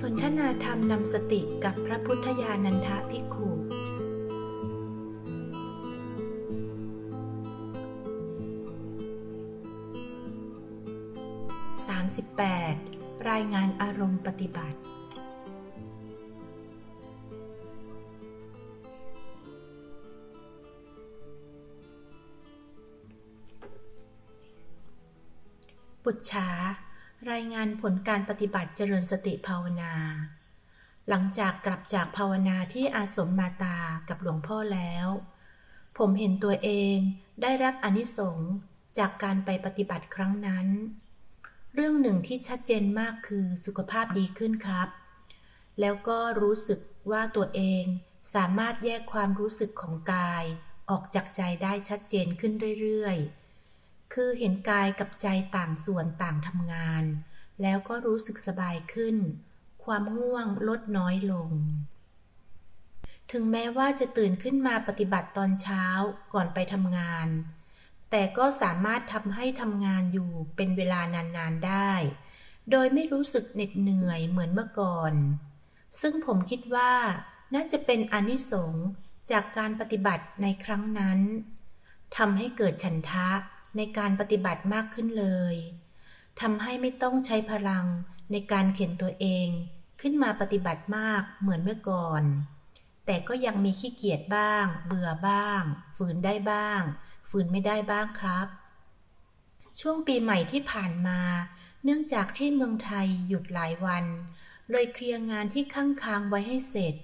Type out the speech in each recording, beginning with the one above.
สนทนาธรรมนำสติกับพระพุทธญาณันทะภิกขุ 38. รายงานอารมณ์ปฏิบัติ ปุจฉา รายงานผลการปฏิบัติเจริญสติภาวนา หลังจากกลับจากภาวนาที่อาสมมาตากับหลวงพ่อแล้ว ผมเห็นตัวเองได้รับอนิสงส์จากการไปปฏิบัติครั้งนั้น เรื่องหนึ่งที่ชัดเจนมากคือสุขภาพดีขึ้นครับ แล้วก็รู้สึกว่าตัวเองสามารถแยกความรู้สึกของกายออกจากใจได้ชัดเจนขึ้นเรื่อยๆ คือเห็นกายกับใจต่างส่วนต่างทำงาน แล้วก็รู้สึกสบายขึ้น ความง่วงลดน้อยลง ถึงแม้ว่าจะตื่นขึ้นมาปฏิบัติตอนเช้าก่อนไปทำงาน แต่ก็สามารถทำให้ทำงานอยู่เป็นเวลานานๆได้ โดยไม่รู้สึกเหน็ดเหนื่อยเหมือนเมื่อก่อน ซึ่งผมคิดว่าน่าจะเป็นอนิสงส์จากการปฏิบัติในครั้งนั้นทำให้เกิดฉันทะ ในการปฏิบัติมากขึ้นเลยทำให้ไม่ต้องใช้พลังในการเข็นตัวเองขึ้นมาปฏิบัติมากเหมือนเมื่อก่อน แต่ก็ยังมีขี้เกียจบ้าง เบื่อบ้าง ฝืนได้บ้าง ฝืนไม่ได้บ้างครับ ช่วงปีใหม่ที่ผ่านมา เนื่องจากที่เมืองไทยหยุดหลายวัน เลยเคลียร์งานที่ค้างค้างไว้ให้เสร็จ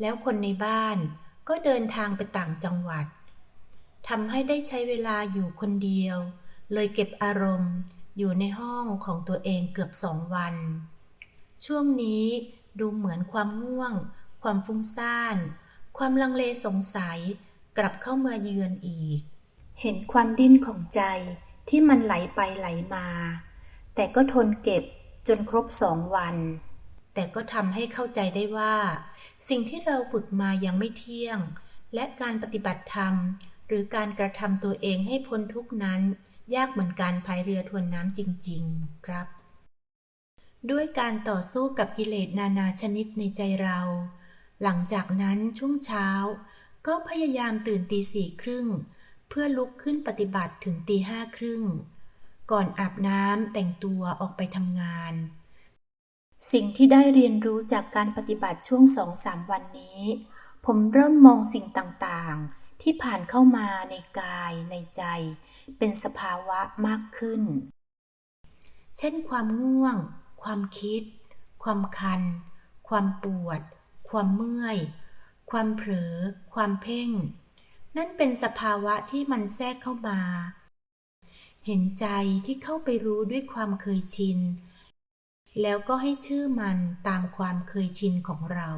แล้วคนในบ้านก็เดินทางไปต่างจังหวัด ทำให้ได้ใช้เวลาอยู่คนเดียว เลยเก็บอารมณ์อยู่ในห้องของตัวเองเกือบสองวัน ช่วงนี้ดูเหมือนความง่วง ความฟุ้งซ่าน ความลังเลสงสัยกลับเข้ามาเยือนอีก เห็นความดิ้นของใจที่มันไหลไปไหลมา แต่ก็ทนเก็บจนครบสองวัน แต่ก็ทำให้เข้าใจได้ว่า สิ่งที่เราฝึกมายังไม่เที่ยง และการปฏิบัติธรรม หรือการกระทำตัวเองให้พ้นทุกนั้น ยากเหมือนการพายเรือทวนน้ำจริง ๆ ครับ ด้วยการต่อสู้กับกิเลสนานาชนิดในใจเรา หลังจากนั้นช่วงเช้า ก็พยายามตื่นตีสี่ครึ่ง เพื่อลุกขึ้นปฏิบัติถึงตีห้าครึ่ง ก่อนอาบน้ำแต่งตัวออกไปทำงาน สิ่งที่ได้เรียนรู้จากการปฏิบัติช่วงสองสามวันนี้ ผมเริ่มมองสิ่งต่างๆ ที่ผ่านเข้ามาในกายในใจ เป็นสภาวะมากขึ้น เช่นความง่วง ความคิด ความคัน ความปวด ความเมื่อย ความเผลอ ความเพ่ง นั่นเป็นสภาวะที่มันแทรกเข้ามา เห็นใจที่เข้าไปรู้ด้วยความเคยชิน แล้วก็ให้ชื่อมันตามความเคยชินของเรา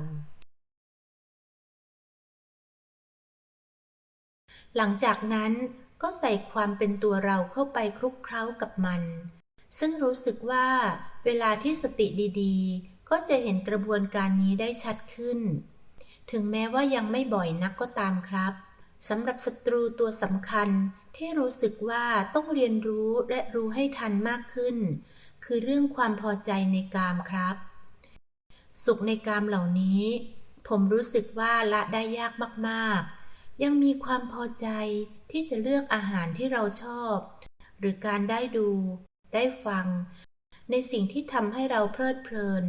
หลังจากนั้นก็ใส่ความเป็นตัวเราเข้าไปคลุกเคล้ากับมัน ซึ่งรู้สึกว่าเวลาที่สติดีๆ ก็จะเห็นกระบวนการนี้ได้ชัดขึ้น ถึงแม้ว่ายังไม่บ่อยนักก็ตามครับสำหรับศัตรูตัวสำคัญที่รู้สึกว่าต้องเรียนรู้และรู้ให้ทันมากขึ้น คือเรื่องความพอใจในกามครับ สุขในกามเหล่านี้ ผมรู้สึกว่าละได้ยากมากๆ ยังมีความพอใจที่จะเลือกอาหารที่เราชอบ หรือการได้ดู ได้ฟัง ในสิ่งที่ทำให้เราเพลิดเพลิน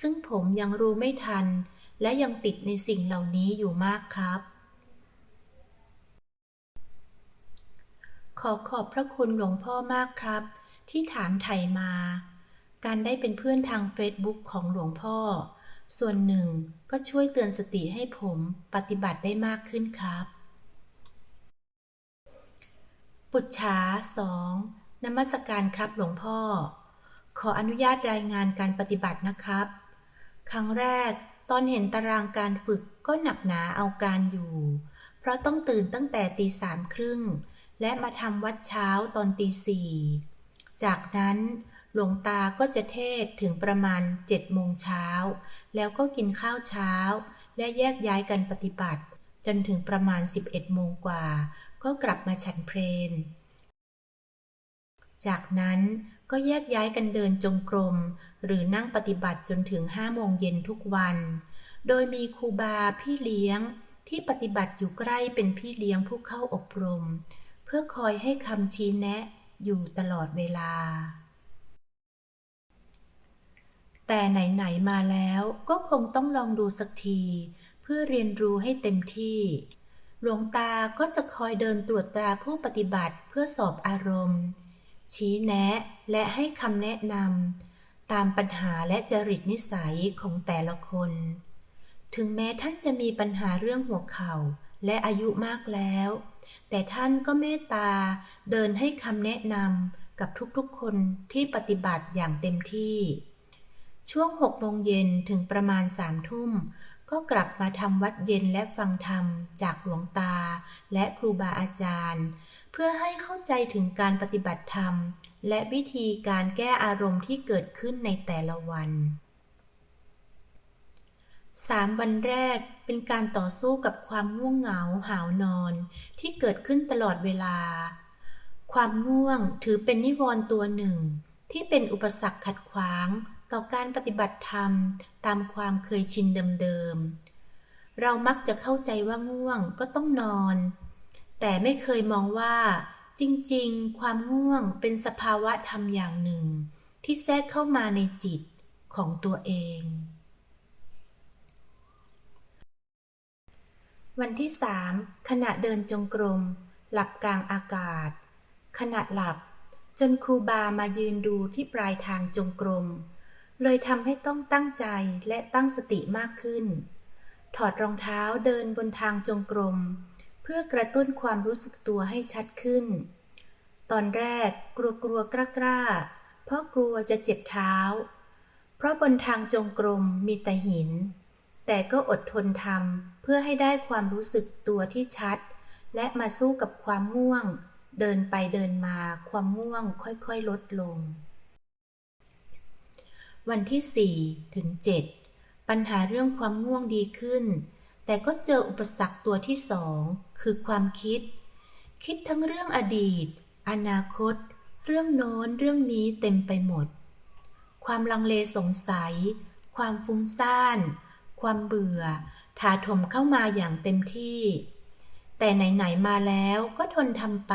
ซึ่งผมยังรู้ไม่ทัน และยังติดในสิ่งเหล่านี้อยู่มากครับ ขอขอบพระคุณหลวงพ่อมากครับ ที่ถามไถ่มา การได้เป็นเพื่อนทางเฟซบุ๊กของหลวงพ่อ ส่วนหนึ่งก็ช่วยเตือนสติให้ผมปฏิบัติได้มากขึ้นครับ ปุจฉาสองนมัสการครับหลวงพ่อ ขออนุญาตรายงานการปฏิบัตินะครับ ครั้งแรกตอนเห็นตารางการฝึกก็หนักหนาเอาการอยู่ เพราะต้องตื่นตั้งแต่ตีสามครึ่ง และมาทำวัดเช้าตอนตีสี่จากนั้นหลวงตาก็จะเทศถึงประมาณเจ็ดโมงเช้า แล้วก็กินข้าวเช้า และแยกย้ายกันปฏิบัติ จนถึงประมาณ 11โมงกว่า ก็กลับมาฉันเพลน จากนั้นก็แยกย้ายกันเดินจงกรม หรือนั่งปฏิบัติจนถึงห้าโมงเย็นทุกวัน โดยมีครูบาพี่เลี้ยงที่ปฏิบัติอยู่ใกล้เป็นพี่เลี้ยงผู้เข้าอบรม เพื่อคอยให้คำชี้แนะอยู่ตลอดเวลา แต่ไหน ๆ มาแล้วก็คงต้องลองดูสักที เพื่อเรียนรู้ให้เต็มที่ หลวงตาก็จะคอยเดินตรวจตราผู้ปฏิบัติเพื่อสอบอารมณ์ ชี้แนะและให้คำแนะนำตามปัญหาและจริตนิสัยของแต่ละคน ถึงแม้ท่านจะมีปัญหาเรื่องหัวเข่าและอายุมากแล้ว แต่ท่านก็เมตตาเดินให้คำแนะนำกับทุกๆคนที่ปฏิบัติอย่างเต็มที่ ช่วงหกโมงเย็นถึงประมาณสามทุ่ม ก็กลับมาทำวัดเย็นและฟังธรรมจากหลวงตา และครูบาอาจารย์ เพื่อให้เข้าใจถึงการปฏิบัติธรรม และวิธีการแก้อารมณ์ที่เกิดขึ้นในแต่ละวันสามวันแรกเป็นการต่อสู้กับความง่วงเหงาหาวนอน ที่เกิดขึ้นตลอดเวลา ความง่วงถือเป็นนิวรณ์ตัวหนึ่ง ที่เป็นอุปสรรคขัดขวาง ต่อการปฏิบัติธรรมตามความเคยชินเดิมๆ เรามักจะเข้าใจว่าง่วงก็ต้องนอน แต่ไม่เคยมองว่า จริงๆ ความง่วงเป็นสภาวะธรรมอย่างหนึ่ง ที่แทรกเข้ามาในจิตของตัวเอง วันที่สามขณะเดินจงกรม หลับกลางอากาศ ขณะหลับจนครูบามายืนดูที่ปลายทางจงกรม เลยทำให้ต้องตั้งใจและตั้งสติมากขึ้น ถอดรองเท้าเดินบนทางจงกรม เพื่อกระตุ้นความรู้สึกตัวให้ชัดขึ้น ตอนแรกกลัวกลัวกล้ากล้าเพราะกลัวจะเจ็บเท้า เพราะบนทางจงกรมมีแต่หิน แต่ก็อดทนทำเพื่อให้ได้ความรู้สึกตัวที่ชัด และมาสู้กับความง่วง เดินไปเดินมาความง่วงค่อยๆ ลดลง วันที่ 4 ถึง 7 ปัญหาเรื่องความง่วงดีขึ้น แต่ก็เจออุปสรรคตัวที่สองคือความคิด คิดทั้งเรื่องอดีต อนาคต เรื่องโน้นเรื่องนี้เต็มไปหมด ความลังเลสงสัย ความฟุ้งซ่าน ความเบื่อ ถาถมเข้ามาอย่างเต็มที่ แต่ไหน ๆ มาแล้วก็ทนทำไป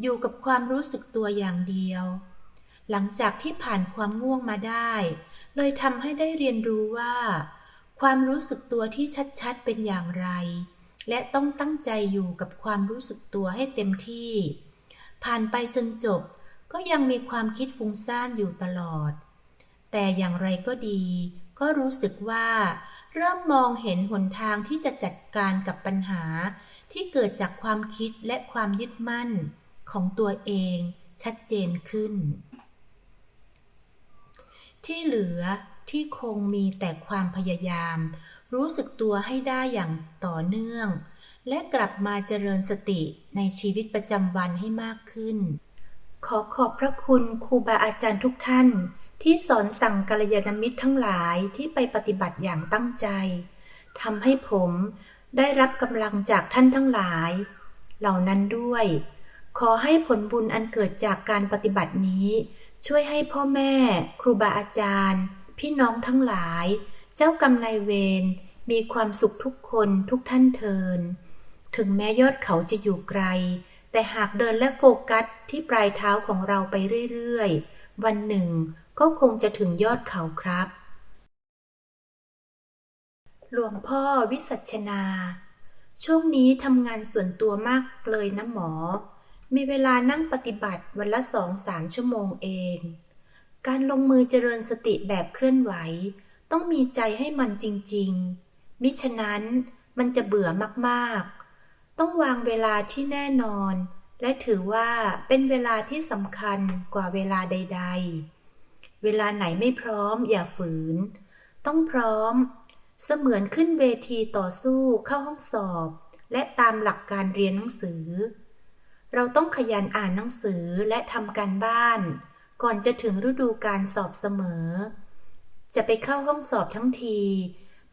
อยู่กับความรู้สึกตัวอย่างเดียว หลังจากที่ผ่านความง่วงมาได้ เลยทำให้ได้เรียนรู้ว่า ความรู้สึกตัวที่ชัดๆเป็นอย่างไร และต้องตั้งใจอยู่กับความรู้สึกตัวให้เต็มที่ ผ่านไปจนจบก็ยังมีความคิดฟุ้งซ่านอยู่ตลอด แต่อย่างไรก็ดี ก็รู้สึกว่า เริ่มมองเห็นหนทางที่จะจัดการกับปัญหา ที่เกิดจากความคิดและความยึดมั่นของตัวเองชัดเจนขึ้น ที่เหลือที่คงมีแต่ความพยายาม รู้สึกตัวให้ได้อย่างต่อเนื่อง และกลับมาเจริญสติในชีวิตประจำวันให้มากขึ้น ขอขอบพระคุณครูบาอาจารย์ทุกท่าน ที่สอนสั่งกัลยาณมิตรทั้งหลายที่ไปปฏิบัติอย่างตั้งใจทำให้ผมได้รับกำลังจากท่านทั้งหลาย เหล่านั้นด้วย ขอให้ผลบุญอันเกิดจากการปฏิบัตินี้ ช่วยให้พ่อแม่ ครูบาอาจารย์ พี่น้องทั้งหลาย เจ้ากรรมนายเวรมีความสุขทุกคนทุกท่านเทิน ถึงแม้ยอดเขาจะอยู่ไกล แต่หากเดินและโฟกัสที่ปลายเท้าของเราไปเรื่อยๆ วันหนึ่งก็คงจะถึงยอดเขาครับ หลวงพ่อวิสัชนา ช่วงนี้ทำงานส่วนตัวมากเลยนะหมอ มีเวลานั่งปฏิบัติวันละสองสามชั่วโมงเอง การลงมือเจริญสติแบบเคลื่อนไหว ต้องมีใจให้มันจริง ๆ มิฉะนั้นมันจะเบื่อมากๆ ต้องวางเวลาที่แน่นอน และถือว่าเป็นเวลาที่สำคัญกว่าเวลาใด ๆ เวลาไหนไม่พร้อมอย่าฝืน ต้องพร้อม เสมือนขึ้นเวทีต่อสู้เข้าห้องสอบ และตามหลักการเรียนหนังสือ เราต้องขยันอ่านหนังสือและทำการบ้าน ก่อนจะถึงฤดูการสอบเสมอ จะไปเข้าห้องสอบทั้งที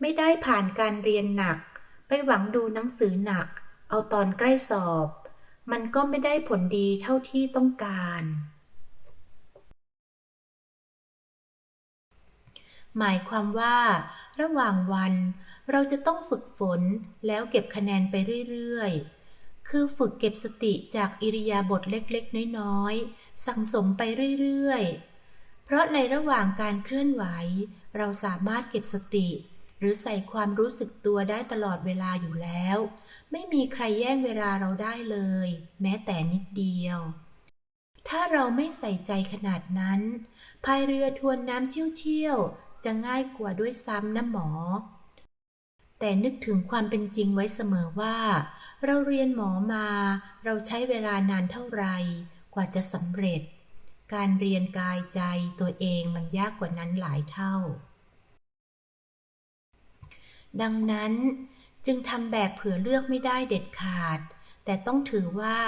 ไม่ได้ผ่านการเรียนหนัก ไปหวังดูหนังสือหนัก เอาตอนใกล้สอบ มันก็ไม่ได้ผลดีเท่าที่ต้องการ หมายความว่า ระหว่างวันเราจะต้องฝึกฝนแล้วเก็บคะแนนไปเรื่อยๆ คือฝึกเก็บสติจากอิริยาบถเล็กๆ น้อยๆ สั่งสมไปเรื่อยๆ เพราะในระหว่างการเคลื่อนไหว เราสามารถเก็บสติ หรือใส่ความรู้สึกตัวได้ตลอดเวลาอยู่แล้ว ไม่มีใครแย่งเวลาเราได้เลย แม้แต่นิดเดียว ถ้าเราไม่ใส่ใจขนาดนั้นพายเรือทวนน้ำเชี่ยวๆ จะง่ายกว่าด้วยซ้ำนะหมอ แต่นึกถึงความเป็นจริงไว้เสมอว่า เราเรียนหมอมา เราใช้เวลานานเท่าไหร่กว่าจะสำเร็จ การเรียนกายใจตัวเองมันยากกว่านั้นหลายเท่า ดังนั้นจึงทำแบบเผื่อเลือกไม่ได้เด็ดขาด แต่ต้องถือว่า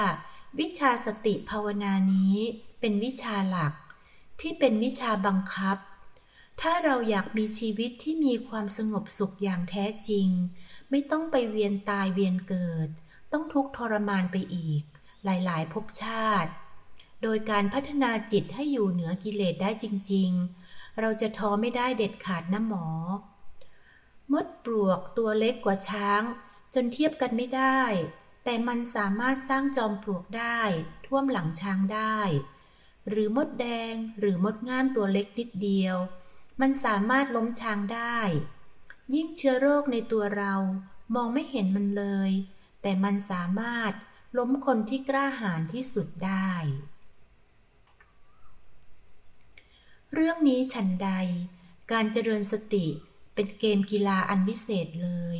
วิชาสติภาวนานี้เป็นวิชาหลัก ที่เป็นวิชาบังคับ ถ้าเราอยากมีชีวิตที่มีความสงบสุขอย่างแท้จริง ไม่ต้องไปเวียนตายเวียนเกิด ต้องทุกข์ทรมานไปอีก หลายๆภพชาติ โดยการพัฒนาจิตให้อยู่เหนือกิเลสได้จริง ๆ เราจะท้อไม่ได้เด็ดขาดนะหมอ มดปลวกตัวเล็กกว่าช้าง จนเทียบกันไม่ได้ แต่มันสามารถสร้างจอมปลวกได้ ท่วมหลังช้างได้ หรือมดแดงหรือมดง่ามตัวเล็กนิดเดียว มันสามารถล้มช้างได้ ยิ่งเชื้อโรคในตัวเรามองไม่เห็นมันเลย แต่มันสามารถล้มคนที่กล้าหาญที่สุดได้ เรื่องนี้ฉันใด การเจริญสติเป็นเกมกีฬาอันวิเศษเลย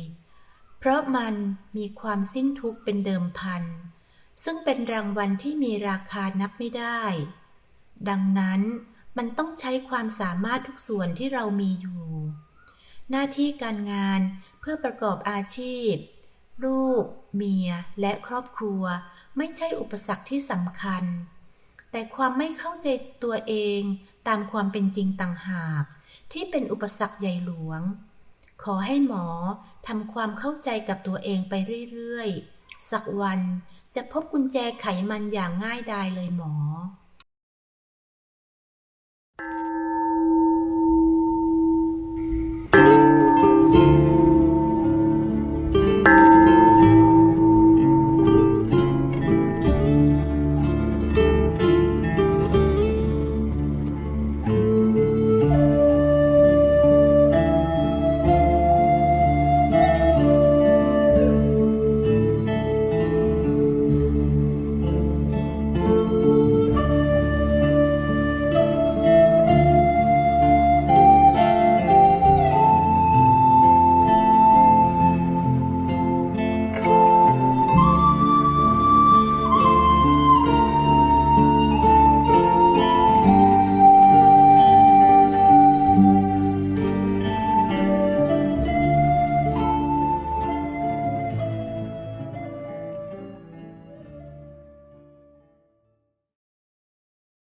เพราะมันมีความสิ้นทุกข์เป็นเดิมพัน ซึ่งเป็นรางวัลที่มีราคานับไม่ได้ ดังนั้น มันต้องใช้ความสามารถทุกส่วนที่เรามีอยู่ หน้าที่การงานเพื่อประกอบอาชีพ ลูก เมีย และครอบครัว ไม่ใช่อุปสรรคที่สำคัญ แต่ความไม่เข้าใจตัวเองตามความเป็นจริงต่างหาก ที่เป็นอุปสรรคใหญ่หลวง ขอให้หมอทำความเข้าใจกับตัวเองไปเรื่อยๆ สักวันจะพบกุญแจไขมันอย่างง่ายดายเลยหมอ